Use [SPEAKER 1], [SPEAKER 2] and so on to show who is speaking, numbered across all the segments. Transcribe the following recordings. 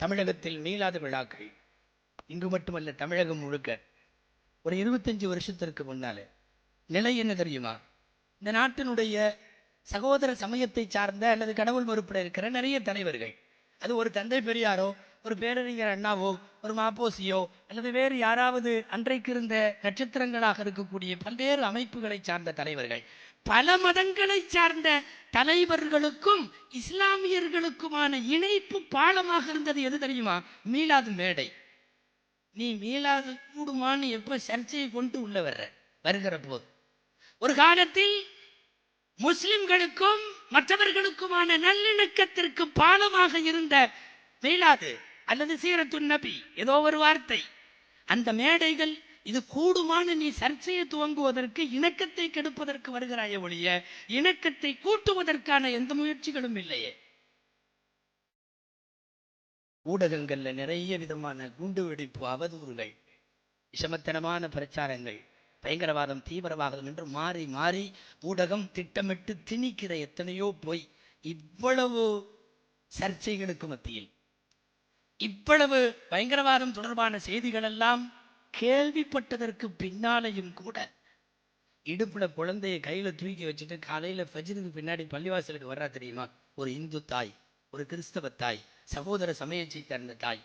[SPEAKER 1] தமிழகத்தில் மீளாத விழாக்கள். இங்கு மட்டுமல்ல தமிழகம் முழுக்க. ஒரு இருபத்தஞ்சு வருஷத்திற்கு முன்னால. நிலை என்ன தெரியுமா? இந்த நாட்டினுடைய சகோதர சமயத்தை சார்ந்த அல்லது கடவுள் மறுப்பில் இருக்கிற நிறைய தலைவர்கள். அது ஒரு தந்தை பெரியாரோ ஒரு பேரறிஞர் அண்ணாவோ ஒரு மாப்போசியோ அல்லது வேறு யாராவது அன்றைக்கு இருந்த நட்சத்திரங்களாக இருக்கக்கூடிய பல்வேறு அமைப்புகளை சார்ந்த தலைவர்கள். பல மதங்களை சார்ந்த தலைவர்களுக்கும் இஸ்லாமியர்களுக்குமான இணைப்பு பாலமாக இருந்தது எது தெரியுமா? மீளாது மேடை. நீ மீளாது கூடுமான்னு எப்ப சர்ச்சையை கொண்டு உள்ள வர்ற? வருகிற போது. ஒரு காலத்தில் முஸ்லிம்களுக்கும் மற்றவர்களுக்குமான நல்லிணக்கத்திற்கு பாலமாக இருந்த மீளாது அல்லது சீரத்துன் நபி ஏதோ ஒரு வார்த்தை. அந்த மேடைகள் இது கூடுமான நீ சர்ச்சையை துவங்குவதற்கு இணக்கத்தை கெடுப்பதற்கு வருகிறாய ஒழிய இணக்கத்தை கூட்டுவதற்கான எந்த முயற்சிகளும் இல்லையே. ஊடகங்கள்ல நிறைய விதமான குண்டு வெடிப்பு அவதூறுகள் விஷமத்தனமான பிரச்சாரங்கள் பயங்கரவாதம் தீவிரவாதம் என்று மாறி மாறி ஊடகம் திட்டமிட்டு திணிக்கிற எத்தனையோ போய் இவ்வளவு சர்ச்சைகளுக்கு மத்தியில் இவ்வளவு பயங்கரவாதம் தொடர்பான செய்திகள் எல்லாம் கேள்விப்பட்டதற்கு பின்னாலேயும் கூட இடுப்புல குழந்தைய கையில தூக்கி வச்சுட்டு காலையில ஃபஜ்ருக்கு பின்னாடி பள்ளிவாசலுக்கு வர்றா தெரியுமா? ஒரு இந்து தாய் ஒரு கிறிஸ்தவ தாய் சகோதர சமயத்தை தந்த தாய்.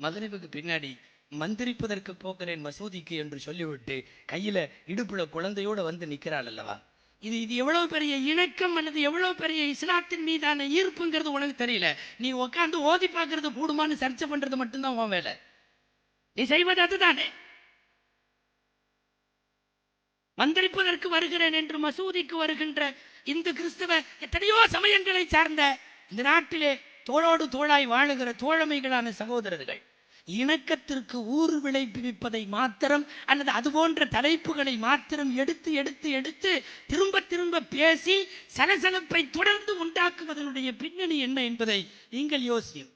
[SPEAKER 1] மதுரைவுக்கு பின்னாடி மந்திரிப்பதற்கு போகிறேன் மசூதிக்கு என்று சொல்லிவிட்டு கையில இடுப்புல குழந்தையோட வந்து நிக்கிறாள் அல்லவா? இது இது எவ்வளவு பெரிய இணக்கம் அல்லது எவ்வளவு பெரிய இஸ்லாத்தின் மீதான ஈர்ப்புங்கிறது உனக்கு தெரியல. நீ உட்காந்து ஓதி பார்க்கறது கூடுமான்னு சர்ச்சை பண்றது மட்டும்தான் உன் வேலை. நீ செய்வது அதுதானே. மந்திரிப்பதற்கு வருகிறேன் என்று மசூதிக்கு வருகின்ற இந்து கிறிஸ்தவ எத்தனையோ சமயங்களை சார்ந்த இந்த நாட்டிலே தோளோடு தோளாய் வாழுகிற தோழமைகளான சகோதரர்கள். இணக்கத்திற்கு ஊறு விளைவிப்பதை மாத்திரம் அல்லது அது போன்ற தலைப்புகளை மாத்திரம் எடுத்து எடுத்து எடுத்து திரும்ப திரும்ப பேசி சலசலப்பை தொடர்ந்து உண்டாக்குவதனுடைய பின்னணி என்ன என்பதை நீங்கள் யோசியும்